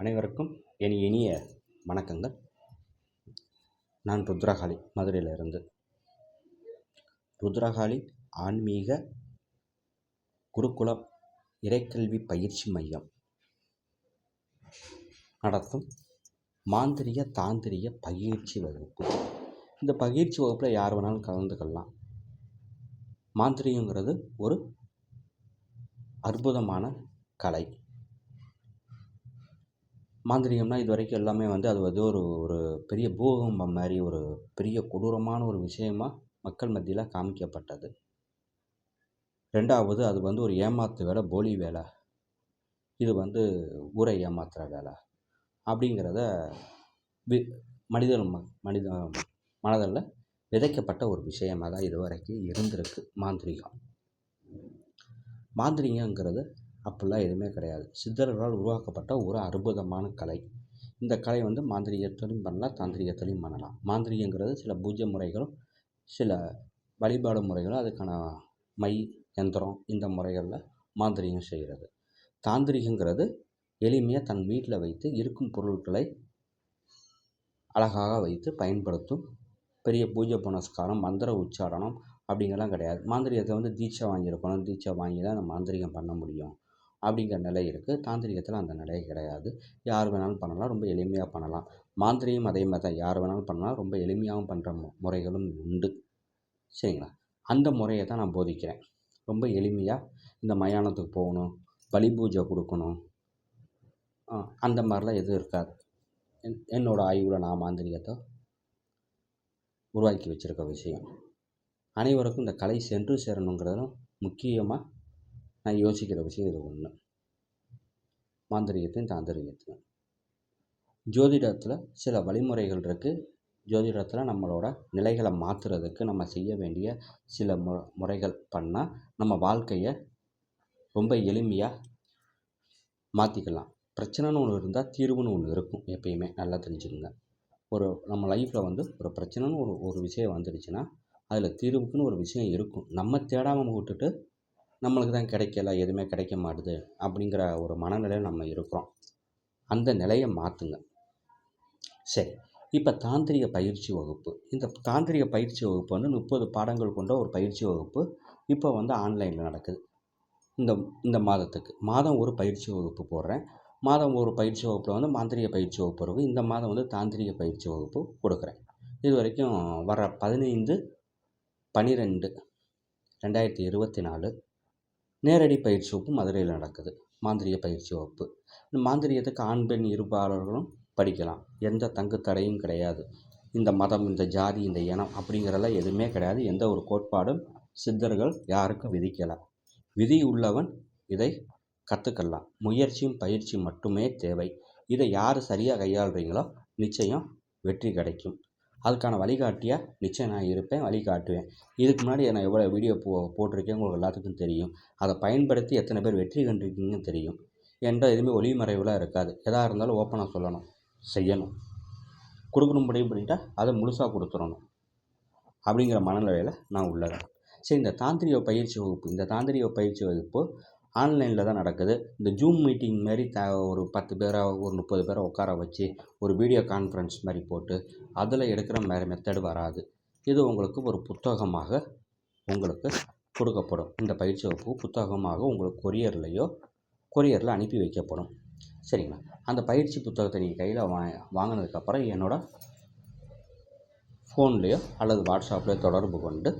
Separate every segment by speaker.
Speaker 1: அனைவருக்கும் என் இனிய வணக்கங்கள். நான் ருத்ரகாளி மதுரையிலிருந்து. ருத்ரகாளி ஆன்மீக குருகுலம் இறைக்கல்வி பயிற்சி மையம் நடத்தும் மாந்திரிய தாந்திரிய பயிற்சி வகுப்பு. இந்த பயிற்சி வகுப்பில் யார் வேணாலும் கலந்துக்கலாம். மாந்திரியங்கிறது ஒரு அற்புதமான கலை. மாந்திரிகம்னா இது வரைக்கும் எல்லாமே வந்து அது வந்து ஒரு ஒரு பெரிய பூகம்பம் மாதிரி ஒரு பெரிய கொடூரமான ஒரு விஷயமா மக்கள் மத்தியில் காமிக்கப்பட்டது. ரெண்டாவது அது வந்து ஒரு ஏமாத்து வேலை போலி வேலை. இது வந்து ஊரை ஏமாத்துகிற வேலை. அப்படிங்கிறத வி மனிதன் ம மனித மனதில் விதைக்கப்பட்ட ஒரு விஷயமாக தான் இது வரைக்கும் இருந்திருக்கு மாந்திரிகம். மாந்திரிகங்கிறது அப்படிலாம் எதுவுமே கிடையாது. சித்தர்களால் உருவாக்கப்பட்ட ஒரு அற்புதமான கலை. இந்த கலை வந்து மாந்திரிகத்திலையும் பண்ணலாம் தாந்திரிகத்திலையும் பண்ணலாம். மாந்திரிகங்கிறது சில பூஜை முறைகளும் சில வழிபாடு முறைகளும் அதுக்கான மை யந்திரம் இந்த முறைகளில் மாந்திரிகம் செய்கிறது. தாந்திரிகங்கிறது எளிமையாக தன் வீட்டில் வைத்து இருக்கும் பொருட்களை அழகாக வைத்து பயன்படுத்தும். பெரிய பூஜை புனஸ்காரம் மந்திர உச்சாரணம் அப்படிங்கலாம் கிடையாது. மாந்திரிகத்தை வந்து தீட்சை வாங்கியிருக்கணும். தீட்சை வாங்கி தான் அந்த மாந்திரிகம் பண்ண முடியும். அப்படிங்கிற நிலை இருக்குது தாந்திரிகத்தில் அந்த நிலை கிடையாது. யார் வேணாலும் பண்ணலாம். ரொம்ப எளிமையாக பண்ணலாம். மாந்திரியும் அதே மாதிரி தான். யார் வேணாலும் பண்ணலாம். ரொம்ப எளிமையாகவும் பண்ணுற முறைகளும் உண்டு. சரிங்களா? அந்த முறையை தான் நான் போதிக்கிறேன். ரொம்ப எளிமையாக இந்த மயானத்துக்கு போகணும். பலி பூஜை கொடுக்கணும். அந்த மாதிரிலாம் எதுவும் இருக்காது. என் என்னோடய ஆய்வில் நான் மாந்திரிகத்தை உருவாக்கி வச்சுருக்க விஷயம். அனைவருக்கும் இந்த கலை சென்று சேரணுங்கிறதும் முக்கியமாக நான் யோசிக்கிற விஷயம் இது ஒன்று மாந்திரிகத்தையும் தாந்திரிகத்தையும் ஜோதிடத்தில் சில வழிமுறைகள் இருக்குது ஜோதிடத்தில் நம்மளோட நிலைகளை மாற்றுறதுக்கு நம்ம செய்ய வேண்டிய சில மு முறைகள் பண்ணால் நம்ம வாழ்க்கையை ரொம்ப எளிமையாக மாற்றிக்கலாம் பிரச்சனைன்னு ஒன்று இருந்தால் தீர்வுன்னு ஒன்று இருக்கும் எப்பயுமே நல்லா தெரிஞ்சுக்கோங்க. ஒரு நம்ம லைஃப்பில் வந்து ஒரு பிரச்சனைன்னு ஒரு ஒரு விஷயம் வந்துடுச்சுன்னா அதில் தீர்வுக்குன்னு ஒரு விஷயம் இருக்கும். நம்ம தேடாமல் விட்டுட்டு நம்மளுக்கு தான் கிடைக்கல எதுவுமே கிடைக்க மாட்டுது அப்படிங்கிற ஒரு மனநிலையில் நம்ம இருக்கிறோம். அந்த நிலையை மாற்றுங்க சரி இப்போ தாந்திரிக பயிற்சி வகுப்பு. இந்த தாந்திரிக பயிற்சி வகுப்பு வந்து முப்பது பாடங்கள் கொண்ட ஒரு பயிற்சி வகுப்பு இப்போ வந்து ஆன்லைனில் நடக்குது. இந்த இந்த மாதத்துக்கு. மாதம் ஒரு பயிற்சி வகுப்பு போடுறேன். மாதம் ஒரு பயிற்சி வகுப்பில் வந்து மாந்திரிக பயிற்சி வகுப்பு இருக்கும். இந்த மாதம் வந்து தாந்திரிக பயிற்சி வகுப்பு கொடுக்குறேன். இது வரைக்கும் வர பதினைந்து பன்னிரெண்டு ரெண்டாயிரத்தி இருபத்தி நாலு நேரடி பயிற்சி வகுப்பு மதுரையில் நடக்குது. மாந்திரிய பயிற்சி வகுப்பு. இந்த ஆண் பெண் இருப்பாளர்களும் படிக்கலாம். எந்த தங்கு தடையும் கிடையாது. இந்த மதம் இந்த ஜாதி இந்த இனம் அப்படிங்கிறதெல்லாம் எதுவுமே கிடையாது. எந்த ஒரு கோட்பாடும் சித்தர்கள் யாருக்கும் விதிக்கலை. விதி உள்ளவன் இதை கற்றுக்கலாம் முயற்சியும் பயிற்சியும் மட்டுமே தேவை. இதை யார் சரியாக கையாளுறீங்களோ நிச்சயம் வெற்றி கிடைக்கும். அதுக்கான வழிகாட்டியாக நிச்சயம் நான் இருப்பேன் வழிகாட்டுவேன். இதுக்கு முன்னாடி நான் எவ்வளோ வீடியோ போ போட்டிருக்கேன் உங்களுக்கு எல்லாத்துக்கும் தெரியும். அதை பயன்படுத்தி எத்தனை பேர் வெற்றி கண்டிருக்கீங்கன்னு தெரியும். என்கிட்ட எதுவுமே ஒளிமறைவுலாம் இருக்காது. எதாக இருந்தாலும் ஓப்பனாக சொல்லணும். செய்யணும். கொடுக்கணும் முடியும் பண்ணிட்டா அதை முழுசாக கொடுத்துடணும். அப்படிங்கிற மனநிலையில் நான் உள்ளதான் சரி இந்த தாந்திரிக பயிற்சி வகுப்பு இந்த தாந்திரிக பயிற்சி வகுப்பு ஆன்லைனில் தான் நடக்குது. இந்த ஜூம் மீட்டிங் மாரி த ஒரு பத்து பேரை ஒரு முப்பது பேரை உட்கார வச்சு ஒரு வீடியோ கான்ஃபரன்ஸ் மாதிரி போட்டு அதில் எடுக்கிற மாதிரி மெத்தடு வராது. இது உங்களுக்கு ஒரு புத்தகமாக உங்களுக்கு கொடுக்கப்படும். இந்த பயிற்சி வகுப்பு புத்தகமாக உங்களுக்கு கொரியர்லேயோ கொரியரில் அனுப்பி வைக்கப்படும். சரிங்களா? அந்த பயிற்சி புத்தகத்தை நீங்கள் கையில் வா வாங்கினதுக்கப்புறம் என்னோடய ஃபோன்லேயோ அல்லது வாட்ஸ்அப்லேயோ தொடர்பு கொண்டு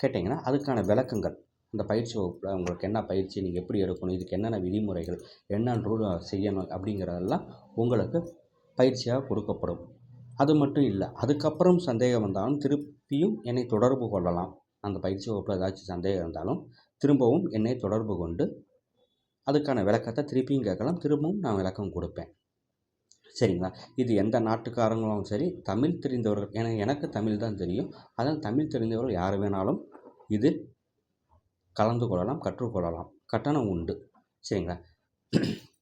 Speaker 1: கேட்டிங்கன்னா அதுக்கான விளக்கங்கள் அந்த பயிற்சி வகுப்பில் உங்களுக்கு என்ன பயிற்சி நீங்கள் எப்படி எடுக்கணும் இதுக்கு என்னென்ன விதிமுறைகள் என்னென்ன ரூல் செய்யணும் அப்படிங்கிறதெல்லாம் உங்களுக்கு பயிற்சியாக கொடுக்கப்படும். அது மட்டும் இல்லை அதுக்கப்புறம் சந்தேகம் வந்தாலும் திருப்பியும் என்னை தொடர்பு கொள்ளலாம். அந்த பயிற்சி வகுப்பில் ஏதாச்சும் சந்தேகம் இருந்தாலும் திரும்பவும் என்னை தொடர்பு கொண்டு அதுக்கான விளக்கத்தை திருப்பியும் கேட்கலாம். திரும்பவும் நான் விளக்கம் கொடுப்பேன். சரிங்களா? இது எந்த நாட்டுக்காரங்களும் சரி தமிழ் தெரிந்தவர்கள் ஏன்னா எனக்கு தமிழ் தான் தெரியும். அதனால் தமிழ் தெரிந்தவர்கள் யார் வேணாலும் இது கலந்து கொள்ளலாம் கற்றுக்கொள்ளலாம் கட்டணம் உண்டு. சரிங்களா?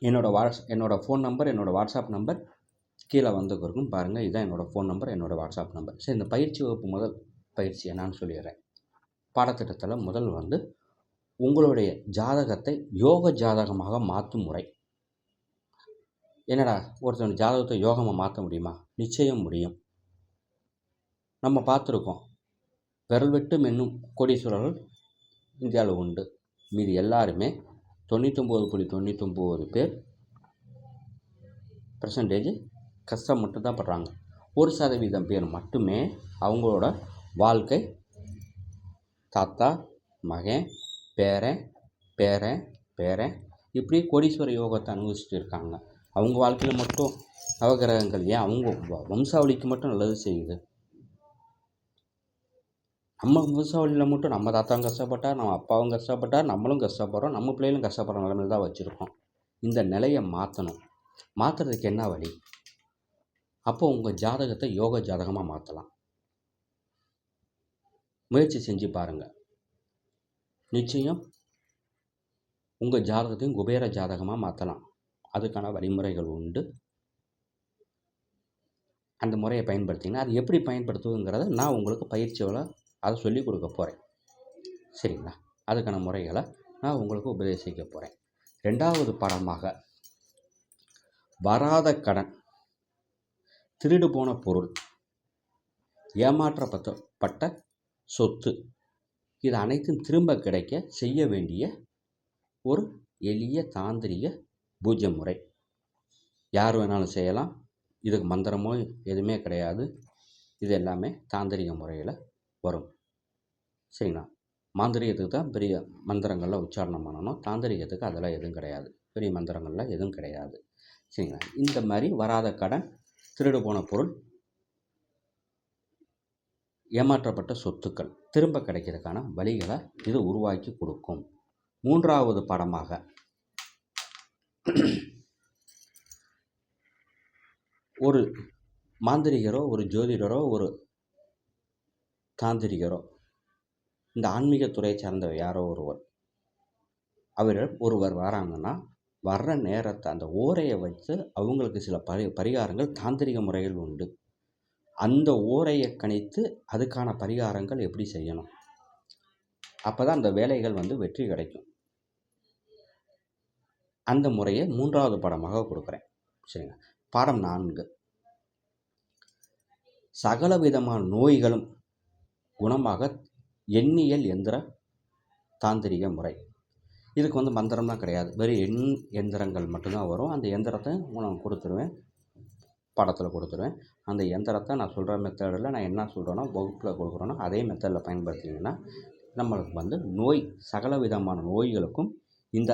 Speaker 1: என்னோடய வாட்ஸ் என்னோடய ஃபோன் நம்பர் என்னோடய வாட்ஸ்அப் நம்பர் கீழே வந்து கொடுக்கும் பாருங்கள் இதுதான் என்னோடய ஃபோன் நம்பர் என்னோடய வாட்ஸ்அப் நம்பர் சரி இந்த பயிற்சி வகுப்பு முதல் பயிற்சி என்னான்னு சொல்லிடுறேன். பாடத்திட்டத்தில் முதல் வந்து உங்களுடைய ஜாதகத்தை யோக ஜாதகமாக மாற்றும் முறை. என்னடா ஒருத்தன் ஜாதகத்தை யோகமாக மாற்ற முடியுமா? நிச்சயம் முடியும். நம்ம பார்த்துருக்கோம். விரல் என்னும் கொடி கோடீஸ்வரர்கள் இந்தியாவில் உண்டு. மீதி எல்லாருமே தொண்ணூத்தொம்பது புள்ளி தொண்ணூத்தொம்பது பேர் பர்சன்டேஜ் கஷ்டம் மட்டும்தான் படுறாங்க. ஒரு சதவீதம் பேர் மட்டுமே அவங்களோட வாழ்க்கை தாத்தா மகன் பேரன் பேரன் பேரன் இப்படி கோடீஸ்வர யோகத்தை அனுபவிச்சுட்டு இருக்காங்க. அவங்க வாழ்க்கையில் மட்டும் நவகிரகங்கள் ஏன்? அவங்க வம்சாவளிக்கு மட்டும் நல்லது செய்யுது. நம்ம வம்சாவளியில் மட்டும் நம்ம தாத்தாவும் கஷ்டப்பட்டார் நம்ம அப்பாவும் கஷ்டப்பட்டார் நம்மளும் கஷ்டப்படுறோம் நம்ம பிள்ளைகளும் கஷ்டப்படுற நிலைமையில தான் வச்சுருக்கோம். இந்த நிலையை மாற்றணும் மாற்றுறதுக்கு என்ன வழி? அப்போ உங்கள் ஜாதகத்தை யோக ஜாதகமாக மாற்றலாம் முயற்சி செஞ்சு பாருங்கள் நிச்சயம் உங்கள் ஜாதகத்தையும் குபேர ஜாதகமாக மாற்றலாம் அதுக்கான வழிமுறைகள் உண்டு. அந்த முறையை பயன்படுத்திங்கன்னா அது எப்படி பயன்படுத்துவதுங்கிறத நான் உங்களுக்கு பயிற்சியோட அதை சொல்லிக் கொடுக்க போகிறேன் சரிங்களா? அதுக்கான முறைகளை நான் உங்களுக்கு உபதேசிக்க போகிறேன் ரெண்டாவது பாடமாக வராத கடன் திருடு போன பொருள் ஏமாற்றப்பட்ட சொத்து இது அனைத்தும் திரும்ப கிடைக்க செய்ய வேண்டிய ஒரு எளிய தாந்திரிக பூஜை முறை யார் வேணாலும் செய்யலாம். இதுக்கு மந்திரமோ எதுவுமே கிடையாது. இது எல்லாமே தாந்திரிக முறையில் வரும். சரிங்களா? மாந்திரிகத்துக்கு தான் பெரிய மந்திரங்களில் உச்சாரணம் பண்ணணும். தாந்திரிகத்துக்கு அதெல்லாம் எதுவும் கிடையாது. பெரிய மந்திரங்களில் எதுவும் கிடையாது. சரிங்களா? இந்த மாதிரி வராத கடன் திருடு போன பொருள் ஏமாற்றப்பட்ட சொத்துக்கள் திரும்ப கிடைக்கிறதுக்கான வழிகளை இது உருவாக்கி கொடுக்கும். மூன்றாவது படமாக ஒரு மாந்திரிகரோ ஒரு ஜோதிடரோ ஒரு தாந்திரிகரோ இந்த ஆன்மீகத்துறையை சார்ந்த யாரோ ஒருவர். அவர் ஒருவர் வராங்கன்னா வர்ற நேரத்தை அந்த ஓரையை வச்சு அவங்களுக்கு சில பரி பரிகாரங்கள் தாந்திரிக முறைகள் உண்டு. அந்த ஓரையை கணித்து அதுக்கான பரிகாரங்கள் எப்படி செய்யணும்? அப்போ தான் அந்த வேலைகள் வந்து வெற்றி கிடைக்கும். அந்த முறையை மூன்றாவது பாடமாக கொடுக்குறேன். சரிங்க பாடம் நான்கு. சகல விதமான நோய்களும் குணமாக எண்ணியல் எந்திர தாந்திரிக முறை. இதுக்கு வந்து மந்திரம்லாம் கிடையாது. வெறும் எண் எந்திரங்கள் மட்டும்தான் வரும். அந்த எந்திரத்தை நான் கொடுத்துருவேன். படத்தில் கொடுத்துருவேன். அந்த எந்திரத்தை நான் சொல்கிற மெத்தடில் நான் என்ன சொல்கிறேனோ வகுப்பில் கொடுக்குறேனோ அதே மெத்தடில் பயன்படுத்திங்கன்னா நம்மளுக்கு வந்து நோய் சகல விதமான நோய்களுக்கும் இந்த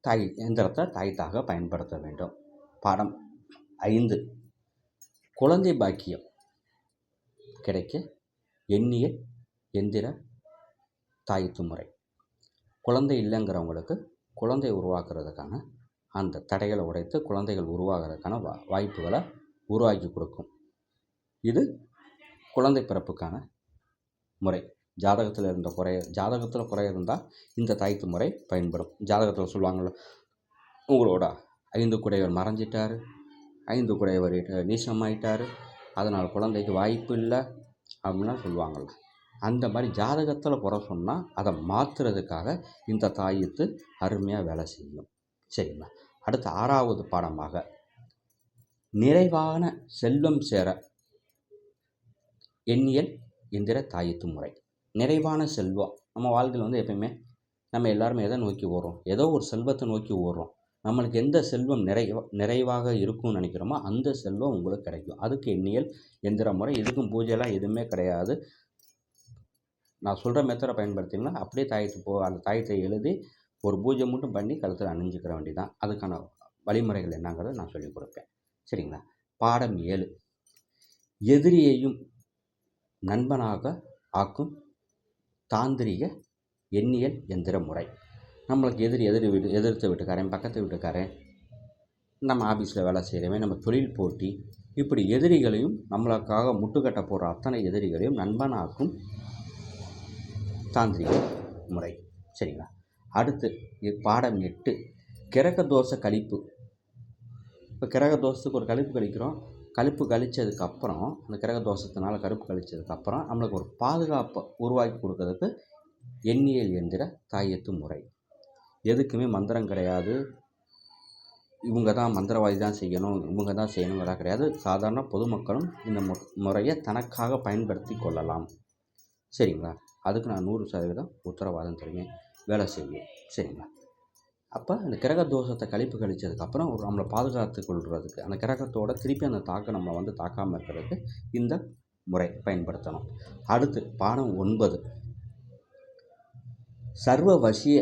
Speaker 1: தாய் எந்திரத்தை தாய்த்தாக பயன்படுத்த வேண்டும். பாடம் ஐந்து. குழந்தை பாக்கியம். கிடைக்க எண்ணிய எந்திர தாயத்து முறை. குழந்தை இல்லைங்கிறவங்களுக்கு குழந்தை உருவாக்குறதுக்கான அந்த தடைகளை உடைத்து குழந்தைகள் உருவாகிறதுக்கான வா வாய்ப்புகளை உருவாக்கி கொடுக்கும். இது குழந்தை பிறப்புக்கான முறை. ஜாதகத்தில் இருந்த குறை ஜாதகத்தில் குறை இருந்தால் இந்த தாயத்து முறை பயன்படும். ஜாதகத்தில் சொல்லுவாங்கள்ல உங்களோட ஐந்து குடையவர் மறைஞ்சிட்டாரு ஐந்து குடையவர் நீசமாயிட்டார் அதனால் குழந்தைக்கு வாய்ப்பு இல்லை அப்படின்லாம் சொல்லுவாங்கள்ல. அந்த மாதிரி ஜாதகத்தில் குறை சொன்னால் அதை மாற்றுறதுக்காக இந்த தாயத்து அருமையாக வேலை செய்யும். சரிங்களா? அடுத்த ஆறாவது பாடமாக. நிறைவான செல்வம் சேர எண்ணியல் எந்திர தாயத்து முறை. நிறைவான செல்வம். நம்ம வாழ்க்கையில் வந்து எப்பயுமே நம்ம எல்லாருமே எதை நோக்கி ஓடுறோம்? ஏதோ ஒரு செல்வத்தை நோக்கி ஓடுறோம். நம்மளுக்கு எந்த செல்வம் நிறை நிறைவாக இருக்கும்னு நினைக்கிறோமோ அந்த செல்வம் உங்களுக்கு கிடைக்கும். அதுக்கு எண்ணியல் எந்திர முறை இதுக்கும் பூஜைலாம் எதுவுமே கிடையாது. நான் சொல்கிற மெத்தடை பயன்படுத்திங்கன்னா அப்படியே தாயத்து போ அந்த தாயத்தை எழுதி ஒரு பூஜை மட்டும் பண்ணி கழுத்தில் அணிஞ்சிக்கிற வேண்டிதான் அதுக்கான வழிமுறைகள் என்னங்கிறத நான் சொல்லிக் கொடுப்பேன். சரிங்களா? பாடம் ஏழு. எதிரியையும் நண்பனாக ஆக்கும் தாந்திரிக எண்ணியல் எந்திர முறை. நம்மளுக்கு எதிரி எதிர் வீடு எதிர்த்து வீட்டுக்காரன் பக்கத்து வீட்டுக்காரன் நம்ம ஆஃபீஸில் வேலை செய்கிறவன் நம்ம தொழில் போட்டி இப்படி எதிரிகளையும் நம்மளுக்காக முட்டுக்கட்ட போகிற அத்தனை எதிரிகளையும் நண்பனாக்கும் தாந்திரிக முறை. சரிங்களா? அடுத்து இது பாடம் எட்டு கிரக தோஷ கழிப்பு. இப்போ கிரக தோஷத்துக்கு ஒரு கழிப்பு கழிக்கிறோம். கழிப்பு கழிச்சதுக்கப்புறம் அந்த கிரக தோஷத்தினால கருப்பு கழித்ததுக்கப்புறம் நம்மளுக்கு ஒரு பாதுகாப்பை உருவாக்கி கொடுக்கறதுக்கு எண்ணியல் எந்திர தாயத்து முறை. எதுக்குமே மந்திரம் கிடையாது. இவங்க தான் மந்திரவாதி தான் செய்யணும் இவங்க தான் செய்யணுங்கிறதா கிடையாது. சாதாரண பொதுமக்களும் இந்த மு முறையை தனக்காக பயன்படுத்தி கொள்ளலாம். சரிங்களா? அதுக்கு நான் நூறு சதவீதம் உத்தரவாதம் தருவேன். வேலை செய்யும் சரிங்களா? அப்போ அந்த கிரக தோஷத்தை கழிப்பு கழிச்சதுக்கப்புறம் ஒரு நம்மளை பாதுகாத்து கொள்கிறதுக்கு அந்த கிரகத்தோட திருப்பி அந்த தாக்கம் நம்ம வந்து தாக்காமல் இருக்கிறதுக்கு இந்த முறை பயன்படுத்தணும். அடுத்து பாடம் ஒன்பது. சர்வ வசிய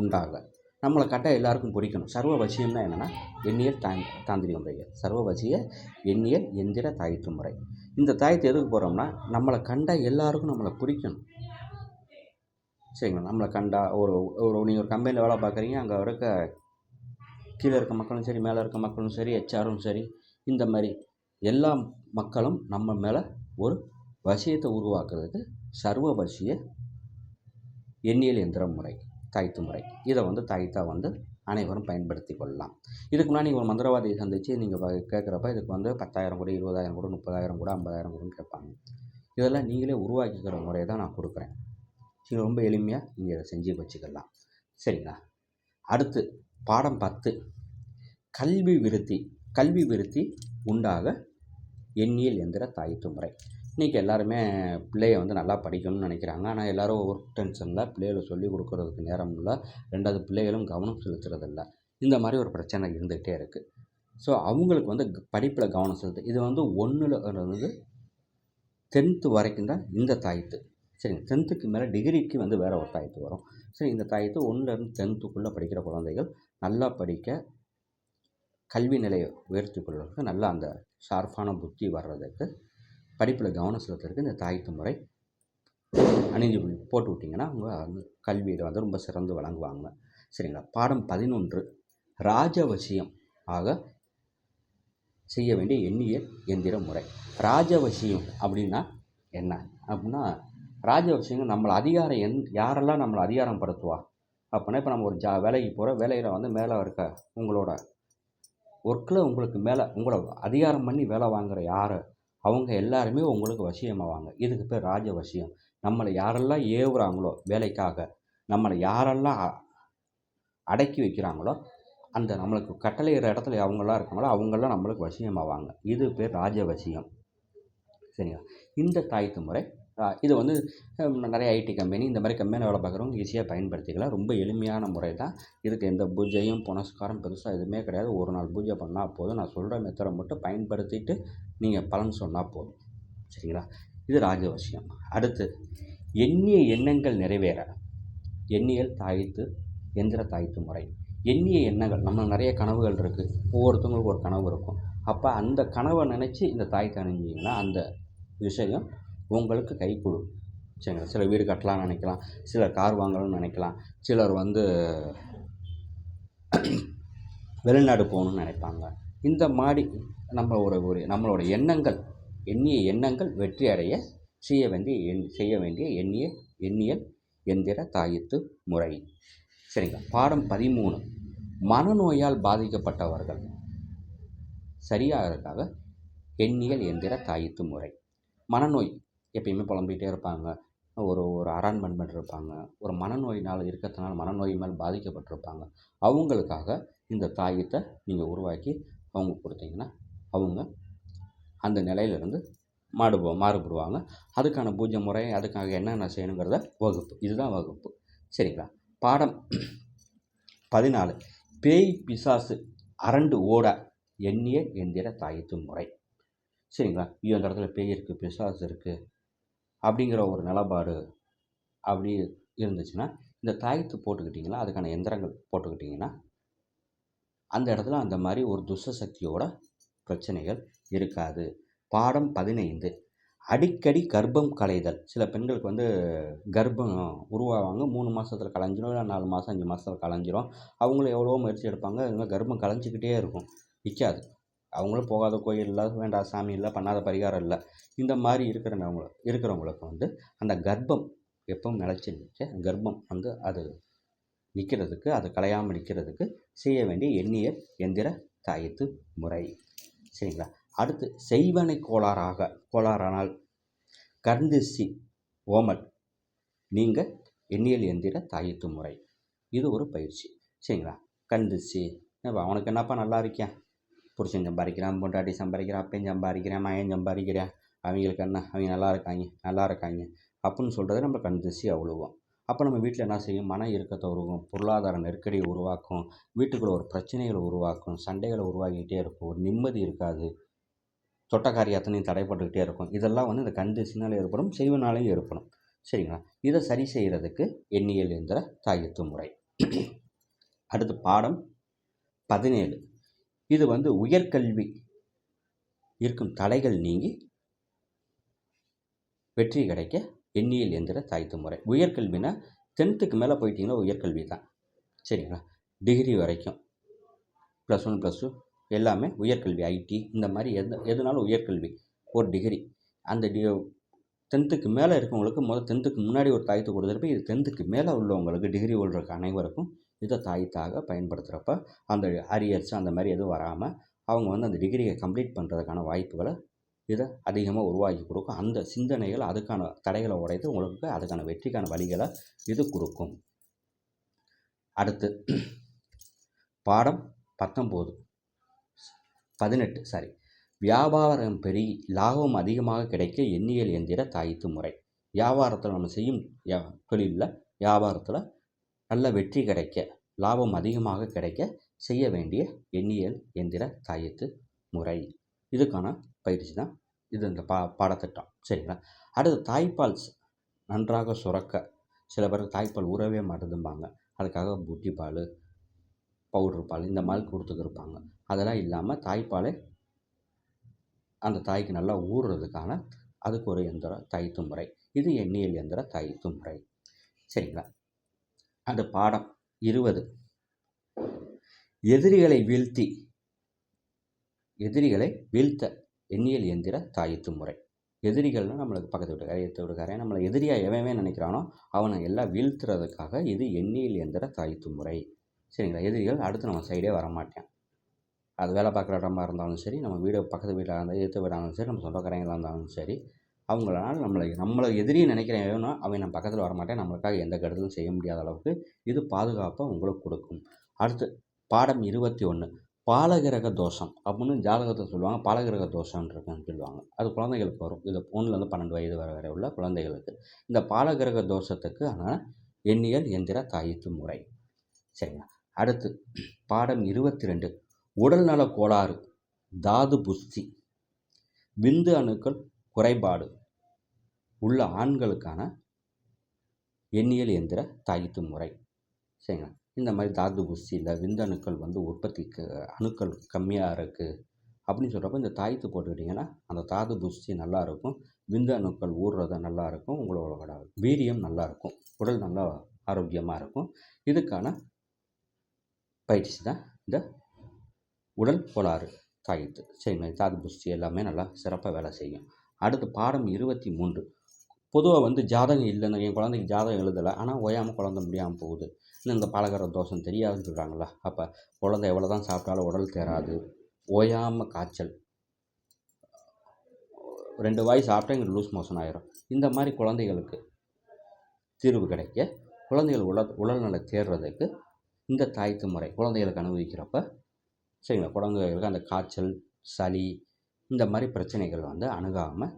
Speaker 1: உண்டாக. நம்மளை கட்ட எல்லாருக்கும் பிடிக்கணும் சர்வ வசியம்னா என்னென்னா எண்ணியல் தா தாந்திரிக முறைகள் சர்வ வசிய எண்ணியல் எந்திர தாயத்து முறை. இந்த தாயத்தை எதுக்கு போகிறோம்னா நம்மளை கண்ட எல்லாருக்கும் நம்மளை பிடிக்கணும் சரிங்களா? நம்மளை கண்டா ஒரு ஒரு நீங்கள் ஒரு கம்பெனியில் வேலை பார்க்குறீங்க அங்கே இருக்க கீழே இருக்க மக்களும் சரி மேலே இருக்க மக்களும் சரி ஹெச்ஆரும் சரி இந்த மாதிரி எல்லா மக்களும் நம்ம மேலே ஒரு வசியத்தை உருவாக்குறதுக்கு சர்வ வசிய எண்ணியல் எந்திர முறை. தாய்த்து முறை. இதை வந்து தாய்த்தா வந்து அனைவரும் பயன்படுத்தி கொள்ளலாம். இதுக்கு முன்னாடி நீங்கள் ஒரு மந்திரவாதியை சந்தித்து நீங்கள் கேட்குறப்ப இதுக்கு வந்து பத்தாயிரம் கூட இருபதாயிரம் கூட முப்பதாயிரம் கூட ஐம்பதாயிரம் கூடன்னு கேட்பாங்க. இதெல்லாம் நீங்களே உருவாக்கிக்கிற முறையை தான் நான் கொடுக்குறேன். நீங்கள் ரொம்ப எளிமையாக நீங்கள் இதை செஞ்சு வச்சுக்கலாம். சரிங்களா? அடுத்து பாடம் பத்து. கல்வி விருத்தி. கல்வி விருத்தி உண்டாக எண்ணியல் எந்திர தாயத்து முறை. இன்றைக்கி எல்லாருமே பிள்ளையை வந்து நல்லா படிக்கணும்னு நினைக்கிறாங்க. ஆனால் எல்லோரும் ஒர்க் டென்ஷனில் பிள்ளைகளை சொல்லிக் கொடுக்குறதுக்கு நேரம் இல்லை. ரெண்டாவது பிள்ளைகளும் கவனம் செலுத்துறதில்ல. இந்த மாதிரி ஒரு பிரச்சனை இருந்துகிட்டே இருக்குது ஸோ அவங்களுக்கு வந்து படிப்பில் கவனம் செலுத்து. இது வந்து ஒன்றில் வந்து டென்த்து வரைக்கும் தான் இந்த தாயத்து. சரிங்க? டென்த்துக்கு மேலே டிகிரிக்கு வந்து வேறு ஒரு தாயத்து வரும். சரி இந்த தாயத்து ஒன்றுலேருந்து டென்த்துக்குள்ளே படிக்கிற குழந்தைகள் நல்லா படிக்க கல்வி நிலையை உயர்த்தி கொள்வதற்கு நல்லா அந்த ஷார்ப்பான புத்தி வர்றதுக்கு படிப்பில் கவனம் செலுத்துறதுக்கு இந்த தாயத்து முறை அணிஞ்சு போட்டு விட்டிங்கன்னா அவங்க கல்வியில் வந்து ரொம்ப சிறந்து வழங்குவாங்க சரிங்களா? பாடம் பதினொன்று. ராஜவசியம் ஆக செய்ய வேண்டிய எண்ணிய எந்திர முறை. ராஜவசியம் அப்படின்னா என்ன? அப்படின்னா ராஜவசியம் நம்மளை அதிகாரம் எந் யாரெல்லாம் நம்மளை அதிகாரம் படுத்துவா அப்படின்னா இப்போ நம்ம ஒரு ஜா வேலைக்கு போகிற வேலையில் வந்து மேலே இருக்க உங்களோட ஒர்க்கில் உங்களுக்கு மேலே உங்களை அதிகாரம் பண்ணி வேலை வாங்குகிற யார்? அவங்க எல்லாருமே உங்களுக்கு வசியமாவாங்க. இதுக்கு பேர் ராஜ வசியம். நம்மளை யாரெல்லாம் ஏவுறாங்களோ வேலைக்காக நம்மளை யாரெல்லாம் அடக்கி வைக்கிறாங்களோ அந்த நம்மளுக்கு கட்டளையிற இடத்துல அவங்களாம் இருக்காங்களோ அவங்கெல்லாம் நம்மளுக்கு வசியமாவாங்க. இது பேர் ராஜ வசியம். சரிங்களா? இந்த தாய்த்து முறை இது வந்து நிறைய ஐடி கம்பெனி இந்த மாதிரி கம்பெனி வேலை பார்க்குறவங்க ஈஸியாக பயன்படுத்திக்கலாம். ரொம்ப எளிமையான முறை தான். இதுக்கு எந்த பூஜையும் புனஸ்காரம் பெருசாக எதுவுமே கிடையாது. ஒரு நாள் பூஜை பண்ணால் போதும். நான் சொல்கிற மெத்தடை மட்டும் பயன்படுத்திட்டு நீங்கள் பலன் சொன்னால் போதும். சரிங்களா? இது ராஜவசியம் அடுத்து எண்ணிய எண்ணங்கள் நிறைவேற. எண்ணியல் தாய்த்து எந்திர தாய்த்து முறை. எண்ணிய எண்ணங்கள் நம்ம நிறைய கனவுகள் இருக்குது ஒவ்வொருத்தவங்களுக்கும் ஒரு கனவு இருக்கும். அப்போ அந்த கனவை நினச்சி இந்த தாய்த்து அணிஞ்சிங்கன்னா அந்த விஷயம் உங்களுக்கு கை கொடு. சரிங்களா? சில வீடு கட்டலாம்னு நினைக்கலாம். சிலர் கார் வாங்கலாம்னு நினைக்கலாம். சிலர் வந்து வெளிநாடு போகணுன்னு நினைப்பாங்க. இந்த மாதிரி நம்ம ஒரு ஒரு நம்மளோட எண்ணங்கள் எண்ணிய எண்ணங்கள் வெற்றி அடைய செய்ய வேண்டிய எண் செய்ய வேண்டிய எண்ணிய எண்ணியல் எந்திர தாயத்து முறை. சரிங்களா? பாடம் பதிமூணு. மனநோயால் பாதிக்கப்பட்டவர்கள். சரியாகிறதுக்காக எண்ணியல் எந்திர தாயத்து முறை. மனநோய் எப்பயுமே புலம்பிகிட்டே இருப்பாங்க. ஒரு ஒரு அரண்மன் பண்ணிருப்பாங்க ஒரு மனநோயினால் இருக்கிறதுனால மனநோய் மேல் பாதிக்கப்பட்டிருப்பாங்க. அவங்களுக்காக இந்த தாயத்தை நீங்கள் உருவாக்கி அவங்க கொடுத்தீங்கன்னா அவங்க அந்த நிலையிலிருந்து மாடுபோ மாறுபடுவாங்க. அதுக்கான பூஜை முறை அதுக்காக என்னென்ன செய்யணுங்கிறத வகுப்பு. இதுதான் வகுப்பு. சரிங்களா? பாடம் பதினாலு. பேய் பிசாசு அரண்டு ஓட எண்ணிய எந்திர தாயத்து முறை. சரிங்களா? ஐயோ அந்த இடத்துல பேய் இருக்குது பிசாசு இருக்குது அப்படிங்கிற ஒரு நிலப்பாடு அப்படி இருந்துச்சுன்னா இந்த தாயத்து போட்டுக்கிட்டிங்கன்னா அதுக்கான எந்திரங்கள் போட்டுக்கிட்டிங்கன்னா அந்த இடத்துல அந்த மாதிரி ஒரு துஷ்ட சக்தியோட பிரச்சனைகள் இருக்காது. பாடம் பதினைந்து. அடிக்கடி கர்ப்பம் கலைதல் சில பெண்களுக்கு வந்து கர்ப்பம் உருவாவாங்க. மூணு மாதத்துல கலைஞ்சிரும் இல்லை நாலு மாதம் அஞ்சு மாதத்துல கலைஞ்சிரும் அவங்களும் எவ்வளோ முயற்சி எடுப்பாங்க. இது கர்ப்பம் கலைஞ்சிக்கிட்டே இருக்கும். நிற்காது அவங்களும் போகாத கோயில் இல்லை வேண்டாம் சாமி இல்லை பண்ணாத பரிகாரம் இல்லை. இந்த மாதிரி இருக்கிறவங்க இருக்கிறவங்களுக்கு வந்து அந்த கர்ப்பம் எப்பவும் நிலச்சி நிற்க கர்ப்பம் வந்து அது நிற்கிறதுக்கு அது கலையாமல் நிற்கிறதுக்கு செய்ய வேண்டிய எண்ணியல் எந்திர தாயத்து முறை. சரிங்களா அடுத்து செய்வனை கோளாறாக கோளாறானால் கர்ந்திசி ஓமல். நீங்கள் எண்ணியல் எந்திர தாயத்து முறை. இது ஒரு பயிற்சி. சரிங்களா? கந்துச்சு அவனுக்கு என்னப்பா நல்லா இருக்கேன் புருஷன் சம்பாதிக்கிறான் பொண்டாட்டி சம்பாதிக்கிறான் அப்பையும் சம்பாதிக்கிறேன் மயன் சம்பாதிக்கிறேன். அவங்களுக்கு என்ன? அவங்க நல்லா இருக்காங்க நல்லா இருக்காங்க. அப்படின்னு சொல்கிறத நம்ம கண் திருஷ்டி அவ்வளோவும் அப்போ நம்ம வீட்டில் என்ன செய்யும்? மன இறுக்கத்தை உருவாக்கும் பொருளாதார நெருக்கடியை உருவாக்கும். வீட்டுக்குள்ளே ஒரு பிரச்சனைகளை உருவாக்கும். சண்டைகளை உருவாக்கிக்கிட்டே இருக்கும். ஒரு நிம்மதி இருக்காது. தொட்டக்காரி அத்தனையும் தடைப்பட்டுக்கிட்டே இருக்கும். இதெல்லாம் வந்து இந்த கண் ஏற்படும் செய்வனாலையும் ஏற்படும். சரிங்களா? இதை சரி செய்கிறதுக்கு எண்ணியல் எந்திர தாயத்து முறை. அடுத்து பாடம் பதினேழு. இது வந்து உயர்கல்வி இருக்கும் தடைகள் நீங்கி வெற்றி கிடைக்க எண்ணியல் எந்திர தாய்த்து முறை. உயர்கல்வினா டென்த்துக்கு மேலே போயிட்டீங்கன்னா உயர்கல்வி தான். சரிங்களா? டிகிரி வரைக்கும். ப்ளஸ் ஒன் ப்ளஸ் டூ எல்லாமே உயர்கல்வி ஐடி இந்த மாதிரி எது எதுனாலும் உயர்கல்வி. ஒரு டிகிரி அந்த டி டென்த்துக்கு மேலே இருக்கவங்களுக்கு முதல் டென்த்துக்கு முன்னாடி ஒரு தாயத்து கொடுத்துருப்ப இது டென்த்துக்கு மேலே உள்ளவங்களுக்கு டிகிரி உள்ளவருக்கு அனைவருக்கும் இதை தாயத்தாக பயன்படுத்துகிறப்ப அந்த அரியர்ஸ் அந்த மாதிரி எதுவும் வராமல் அவங்க வந்து அந்த டிகிரியை கம்ப்ளீட் பண்ணுறதுக்கான வாய்ப்புகளை இதை அதிகமாக உருவாக்கி கொடுக்கும். அந்த சிந்தனைகள் அதுக்கான தடைகளை உடைத்து உங்களுக்கு அதுக்கான வெற்றிக்கான வழிகளை இது கொடுக்கும். அடுத்து பாடம் பத்தொம்போது பதினெட்டு சாரி வியாபாரம் பெருகி லாபம் அதிகமாக கிடைக்க எண்ணியல் எந்திர தாய்த்து முறை. வியாபாரத்தில் நம்ம செய்யும் தொழிலில் வியாபாரத்தில் நல்ல வெற்றி கிடைக்க லாபம் அதிகமாக கிடைக்க செய்ய வேண்டிய எண்ணியல் எந்திர தாயத்து முறை. இதுக்கான பயிற்சி தான். இது இந்த பா பாடத்திட்டம். சரிங்களா? அடுத்து தாய்ப்பால் நன்றாக சுரக்க. சில பேருக்கு தாய்ப்பால் உறவே மாட்டேதும்பாங்க. அதுக்காக புட்டி பால் பவுட்ரு பால் இந்த மாதிரி கொடுத்துக்கிருப்பாங்க. அதெல்லாம் இல்லாமல் தாய்ப்பாலை அந்த தாய்க்கு நல்லா ஊறுறதுக்கான அதுக்கு ஒரு எந்திர தாய்த்து முறை. இது எண்ணியல் எந்திர தாய்த்து முறை. சரிங்களா? அந்த பாடம் இருபது எதிரிகளை வீழ்த்தி எதிரிகளை வீழ்த்த எண்ணியல் எந்திர தாயத்து முறை. எதிரிகள்னால் நம்மளுக்கு பக்கத்து வீட்டுக்காரன் எடுத்து வீட்டுக்காரன் நம்மளை எதிரியாக எவனே நினைக்கிறானோ அவனை எல்லாம் வீழ்த்துறதுக்காக இது எண்ணியல் எந்திர தாயத்து முறை. சரிங்களா? எதிரிகள் அடுத்து நம்ம சைடே வரமாட்டேன். அது வேலை பார்க்குற இடமா இருந்தாலும் சரி நம்ம வீடு பக்கத்து வீட்டில் இருந்தால் எதிர்த்து வீடாக சரி நம்ம சொந்தக்காரங்களாக இருந்தாலும் சரி அவங்களால நம்மளை நம்மளை எதிரியை நினைக்கிறேன் வேணும்னா அவன் நம்ம பக்கத்தில் வரமாட்டேன். நம்மளுக்காக எந்த கருத்திலும் செய்ய முடியாத அளவுக்கு இது பாதுகாப்பை உங்களுக்கு கொடுக்கும். அடுத்து பாடம் இருபத்தி ஒன்று பாலகிரக தோஷம் அப்படின்னு ஜாதகத்தை சொல்லுவாங்க. பாலகிரக தோஷம் சொல்லுவாங்க. அது குழந்தைகளுக்கு வரும். இது ஒன்றுலேருந்து பன்னெண்டு வயது வரை வரை உள்ள குழந்தைகளுக்கு. இந்த பாலகிரக தோஷத்துக்கு ஆனால் எண்ணியல் எந்திர தாயித்து முறை. சரிங்களா? அடுத்து பாடம் இருபத்தி ரெண்டு உடல்நல கோளாறு தாது புஸ்தி விந்து அணுக்கள் குறைபாடு உள்ள ஆண்களுக்கான எண்ணியல் எந்திர தாயித்து முறை. சரிங்களா? இந்த மாதிரி தாது புஸ்தியில் விந்தணுக்கள் வந்து உற்பத்திக்கு அணுக்கள் கம்மியாக இருக்குது அப்படின்னு சொல்கிறப்ப இந்த தாய்த்து போட்டுக்கிட்டிங்கன்னா அந்த தாது புஷ்டி நல்லாயிருக்கும் விந்து அணுக்கள் ஊறுறது நல்லாயிருக்கும் உங்களோட வீரியம் நல்லாயிருக்கும் உடல் நல்லா ஆரோக்கியமாக இருக்கும். இதுக்கான பயிற்சி தான் இந்த உடல் கோளாறு தாயத்து. சரிங்களா தாது புஷ்டி எல்லாமே நல்லா சிறப்பாக வேலை செய்யும். அடுத்து பாடம் இருபத்தி மூன்று. பொதுவாக வந்து ஜாதகம் இல்லைன்னு என் குழந்தைக்கு ஜாதகம் எழுதலை. ஆனால் ஓயாமல் குழந்த முடியாமல் போகுது. இன்னும் இந்த பாலகர தோஷம் தெரியாதுன்னு சொல்கிறாங்களா அப்போ குழந்தை எவ்வளோ தான் சாப்பிட்டாலும் உடல் தேராது ஓயாமல் காய்ச்சல். ரெண்டு வாய் சாப்பிட்டா எங்களுக்கு லூஸ் மோஷன் ஆயிரும். இந்த மாதிரி குழந்தைகளுக்கு தீர்வு கிடைக்க குழந்தைகள் உடல் உடல்நல தேர்றதுக்கு இந்த தாய்த்து முறை குழந்தைகளுக்கு அனுபவிக்கிறப்ப சரிங்களா குழந்தைகளுக்கு அந்த காய்ச்சல் சளி இந்த மாதிரி பிரச்சனைகள் வந்து அணுகாமல்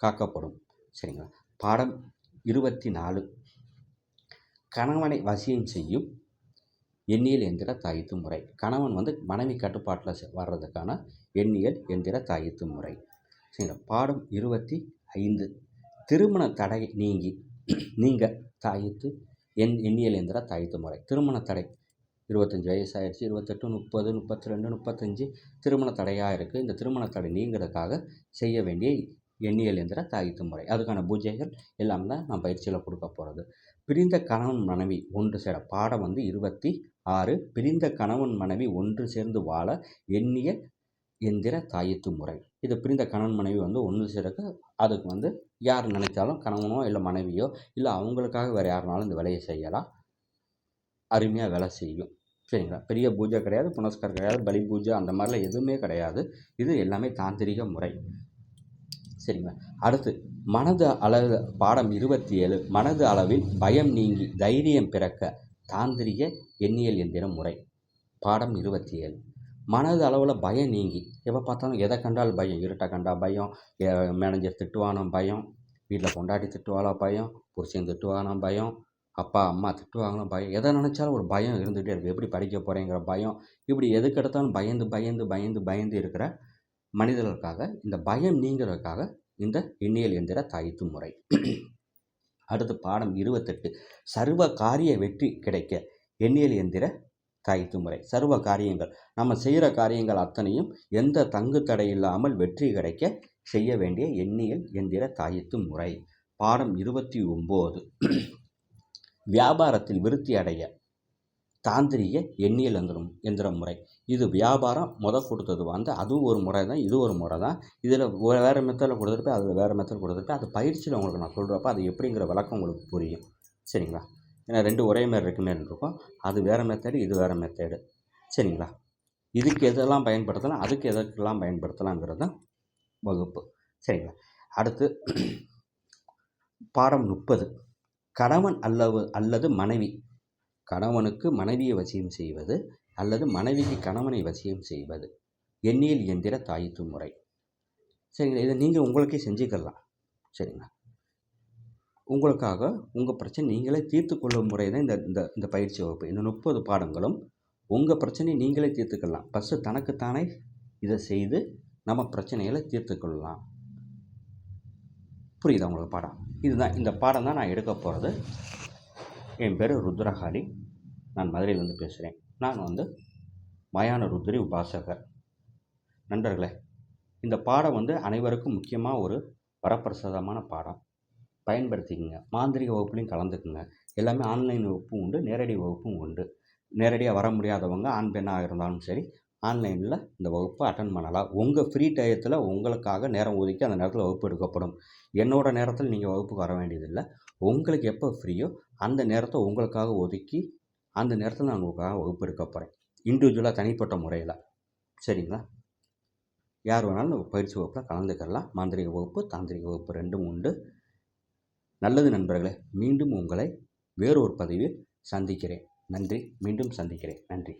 Speaker 1: காக்கப்படும். சரிங்களா பாடம் இருபத்தி நாலு கணவனை வசியம் செய்யும் எண்ணியல் எந்திர தாயித்து முறை. கணவன் வந்து மனைவி கட்டுப்பாட்டில் வர்றதுக்கான எண்ணியல் எந்திர தாயித்து முறை. சரிங்களா? பாடம் இருபத்தி ஐந்து. திருமண தடை நீங்கி நீங்கள் தாயித்து எண் எண்ணியல் எந்திர தாயித்து முறை. திருமண தடை இருபத்தஞ்சி வயசாகிடுச்சு இருபத்தெட்டு முப்பது முப்பத்தி ரெண்டு முப்பத்தஞ்சு திருமண தடையாக இருக்குது இந்த திருமண தடை நீங்கிறதுக்காக செய்ய வேண்டிய எண்ணியல் எந்திர தாயித்து முறை. அதுக்கான பூஜைகள் எல்லாம் தான் நான் பயிற்சியில் கொடுக்க போகிறது பிரிந்த கணவன் மனைவி ஒன்று சேர பாடம் வந்து இருபத்தி ஆறு. பிரிந்த கணவன் மனைவி ஒன்று சேர்ந்து வாழ எண்ணிய எந்திர தாயத்து முறை. இது பிரிந்த கணவன் மனைவி வந்து ஒன்று சேர்க்க அதுக்கு வந்து யார் நினைத்தாலும் கணவனோ இல்லை மனைவியோ இல்லை அவங்களுக்காக வேறு யாருனாலும் இந்த வேலையை செய்யலாம். அருமையாக வேலை செய்யும். சரிங்களா? பெரிய பூஜை கிடையாது புனஸ்கார் கிடையாது பலி பூஜை அந்த மாதிரிலாம் எதுவுமே கிடையாது. இது எல்லாமே தாந்திரிக முறை. சரிங்களா அடுத்து மனது அளவில் பாடம் இருபத்தி ஏழு மனது அளவில் பயம் நீங்கி தைரியம் பிறக்க தாந்திரிக எண்ணியல் எந்திர முறை. பாடம் இருபத்தி ஏழு மனது அளவில் பயம் நீங்கி எப்போ பார்த்தாலும் எதை கண்டால் பயம்? இருட்டை கண்டா பயம் மேனேஜர் திட்டுவானோ பயம் வீட்டில் கொண்டாடி திட்டுவாளோ பயம் புருஷன் திட்டுவானோ பயம் அப்பா அம்மா திட்டுவாங்களோ பயம் எதை நினச்சாலும் ஒரு பயம் இருந்துகிட்டே இருக்குது எப்படி படிக்க போகிறேங்கிற பயம் இப்படி எதுக்கு எடுத்தாலும் பயந்து பயந்து பயந்து பயந்து இருக்கிற மனிதர்களுக்காக இந்த பயம் நீங்கிறதுக்காக இந்த எண்ணியல் எந்திர தாய்த்து முறை. அடுத்து பாடம் இருபத்தெட்டு. சர்வ காரிய வெற்றி கிடைக்க எண்ணியல் எந்திர தாய்த்து முறை. சர்வ காரியங்கள். நம்ம செய்கிற காரியங்கள் அத்தனையும் எந்த தங்கு தடை இல்லாமல் வெற்றி கிடைக்க செய்ய வேண்டிய எண்ணியல் எந்திர தாயத்து முறை. பாடம் இருபத்தி ஒம்பது. வியாபாரத்தில் விருத்தி அடைய தாந்திரிக எண்ணியல் எந்திரம் எந்திர முறை. இது வியாபாரம் முத கொடுத்தது வந்து அதுவும் ஒரு முறை தான் இது ஒரு முறை தான். இதில் வேறு மெத்தடில் கொடுத்துருப்பேன் அதில் வேறு மெத்தடில் கொடுத்துருப்பேன். அது பயிற்சியில் உங்களுக்கு நான் சொல்கிறப்ப அது எப்படிங்கிற விளக்கம் உங்களுக்கு புரியும். சரிங்களா? ஏன்னா ரெண்டு ஒரே மாதிரி இருக்குமே இருக்கும். அது வேறு மெத்தடு இது வேறு மெத்தடு சரிங்களா? இதுக்கு எதெல்லாம் பயன்படுத்தலாம் அதுக்கு எதற்கெல்லாம் பயன்படுத்தலாங்கிறது தான் வகுப்பு. சரிங்களா? அடுத்து பாடம் முப்பது. கணவன் அல்லது அல்லது மனைவி. கணவனுக்கு மனைவியை வசியம் செய்வது அல்லது மனைவிக்கு கணவனை வசியம் செய்வது. எண்ணியல் இயந்திர தாயித்து முறை. சரிங்களா? இதை நீங்கள் உங்களுக்கே செஞ்சுக்கலாம். சரிங்களா? உங்களுக்காக உங்கள் பிரச்சனை நீங்களே தீர்த்து கொள்ளும் முறை தான் இந்த இந்த இந்த பயிற்சி வகுப்பு. இந்த முப்பது பாடங்களும் உங்கள் பிரச்சனையை நீங்களே தீர்த்துக்கலாம். ஃபஸ்ட்டு தனக்குத்தானே இதை செய்து நம்ம பிரச்சனைகளை தீர்த்துக்கொள்ளலாம் புரியுதா உங்களுக்கு பாடம்? இதுதான். இந்த பாடம் தான் நான் எடுக்க போகிறது என் பேர் ருத்ரஹாரி. நான் மதுரையிலேருந்து பேசுகிறேன் நான் வந்து மயான ருத்ரி உபாசகர். நண்பர்களே இந்த பாடம் வந்து அனைவருக்கும் முக்கியமாக ஒரு வரப்பிரசாதமான பாடம். பயன்படுத்திக்கங்க. மாந்திரிக வகுப்புலையும் கலந்துக்குங்க. எல்லாமே ஆன்லைன் வகுப்பும் உண்டு நேரடி வகுப்பும் உண்டு. நேரடியாக வர முடியாதவங்க ஆண் பெண்ணாக இருந்தாலும் சரி ஆன்லைனில் இந்த வகுப்பை அட்டன் பண்ணலாம். உங்கள் ஃப்ரீ டயத்தில் உங்களுக்காக நேரம் ஒதுக்கி அந்த நேரத்தில் வகுப்பு எடுக்கப்படும். என்னோடய நேரத்தில் நீங்கள் வகுப்புக்கு வர வேண்டியதில்லை. உங்களுக்கு எப்போ ஃப்ரீயோ அந்த நேரத்தை உங்களுக்காக ஒதுக்கி அந்த நேரத்தில் நான் உங்களுக்காக வகுப்பு எடுக்க போகிறேன் இண்டிவிஜுவலாக தனிப்பட்ட முறையில். சரிங்களா? யார் வேணாலும் பயிற்சி வகுப்பில் கலந்துக்கலாம் மாந்திரிக வகுப்பு தாந்திரிக வகுப்பு ரெண்டும் உண்டு. நல்லது நண்பர்களே மீண்டும் உங்களை வேறொரு பதிவில் சந்திக்கிறேன். நன்றி. மீண்டும் சந்திக்கிறேன். நன்றி.